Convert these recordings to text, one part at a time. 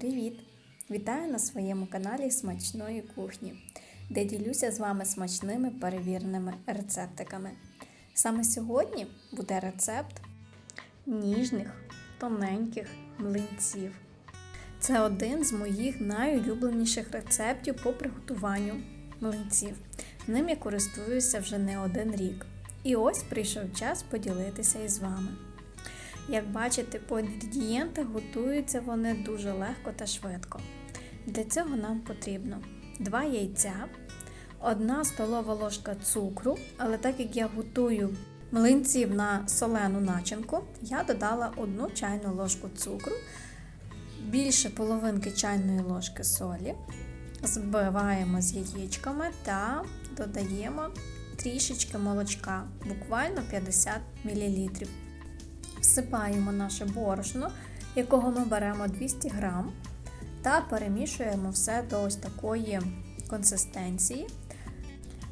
Привіт! Вітаю на своєму каналі Смачної кухні, де ділюся з вами смачними перевіреними рецептиками. Саме сьогодні буде рецепт ніжних, тоненьких млинців. Це один з моїх найулюбленіших рецептів по приготуванню млинців. Ним я користуюся вже не один рік. І ось прийшов час поділитися із вами. Як бачите, по інгредієнтах готуються вони дуже легко та швидко. Для цього нам потрібно 2 яйця, 1 столова ложка цукру, але так як я готую млинців на солену начинку, я додала 1 чайну ложку цукру, більше половинки чайної ложки солі, збиваємо з яєчками та додаємо трішечки молочка, буквально 50 мл. Всипаємо наше борошно, якого ми беремо 200 г, та перемішуємо все до ось такої консистенції.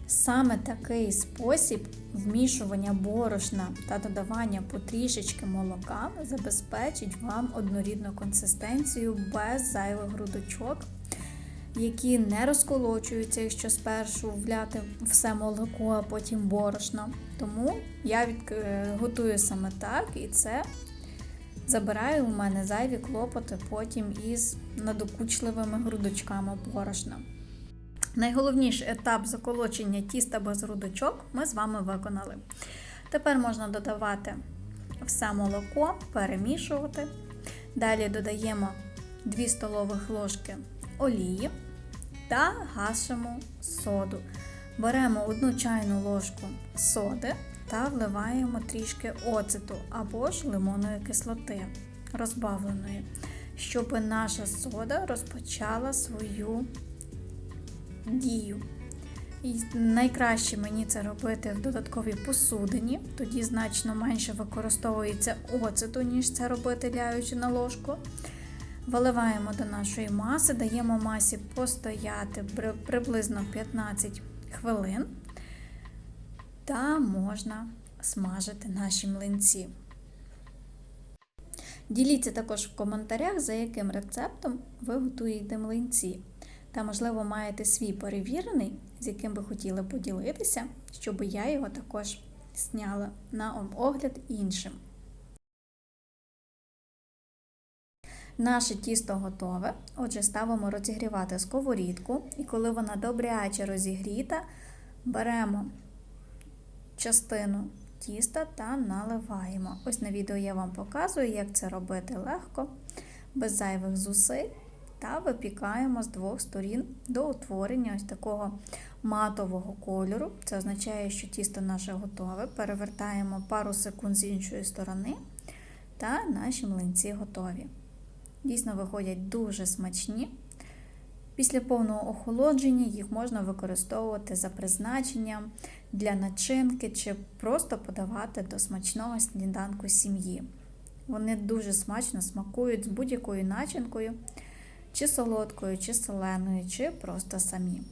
Саме такий спосіб вмішування борошна та додавання потрішечки молока забезпечить вам однорідну консистенцію без зайвих грудочок, які не розколочуються, якщо спершу вляти все молоко, а потім борошно. Тому я від... готую саме так, і це забирає у мене зайві клопоти потім із надокучливими грудочками борошна. Найголовніший етап заколочення тіста без грудочок ми з вами виконали. Тепер можна додавати все молоко, перемішувати. Далі додаємо 2 столових ложки олії та гасимо соду. Беремо 1 чайну ложку соди та вливаємо трішки оцету або ж лимонної кислоти розбавленої, щоб наша сода розпочала свою дію. І найкраще мені це робити в додатковій посудині, тоді значно менше використовується оцету, ніж це робити ляючи на ложку. Виливаємо до нашої маси, даємо масі постояти приблизно 15 хвилин, та можна смажити наші млинці. Діліться також в коментарях, за яким рецептом ви готуєте млинці. Та, можливо, маєте свій перевірений, з яким би хотіли поділитися, щоб я його також зняла на огляд іншим. Наше тісто готове. Отже, ставимо розігрівати сковорідку, і коли вона добряче розігріта, беремо частину тіста та наливаємо. Ось на відео я вам показую, як це робити легко, без зайвих зусиль. Та випікаємо з двох сторін до утворення ось такого матового кольору. Це означає, що тісто наше готове. Перевертаємо пару секунд з іншої сторони, та наші млинці готові. Дійсно, виходять дуже смачні. Після повного охолодження їх можна використовувати за призначенням для начинки чи просто подавати до смачного сніданку сім'ї. Вони дуже смачно смакують з будь-якою начинкою, чи солодкою, чи соленою, чи просто самі.